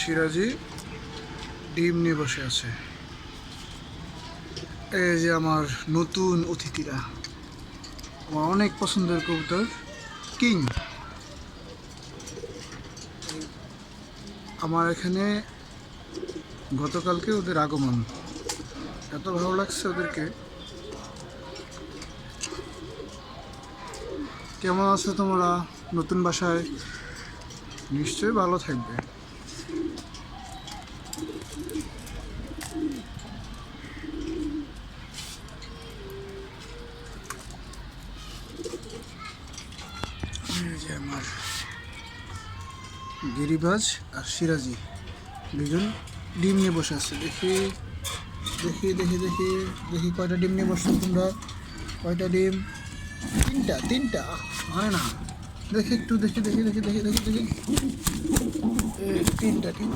সিরাজি ডিম নিয়ে বসে আছে। এই যে আমার নতুন অতিথিরা। আমার অনেক পছন্দের কবুতর কিং। আমার এখানে গতকালকে ওদের আগমন। এত ভালো লাগছে ওদেরকে। কেমন আছো তোমরা? নতুন বাসায়? নিশ্চয়ই ভালো থাকবে। আমার গিরিবাজ আর সিরাজি। দুজন ডিম নিয়ে বসে আছে। দেখি দেখি দেখি দেখি দেখি কয়টা ডিম নিয়ে বসছো তোমরা। কয়টা ডিম? তিনটা তিনটা? মানে না। দেখি একটু, দেখি দেখি দেখি দেখি দেখি দেখি। তিনটা ডিম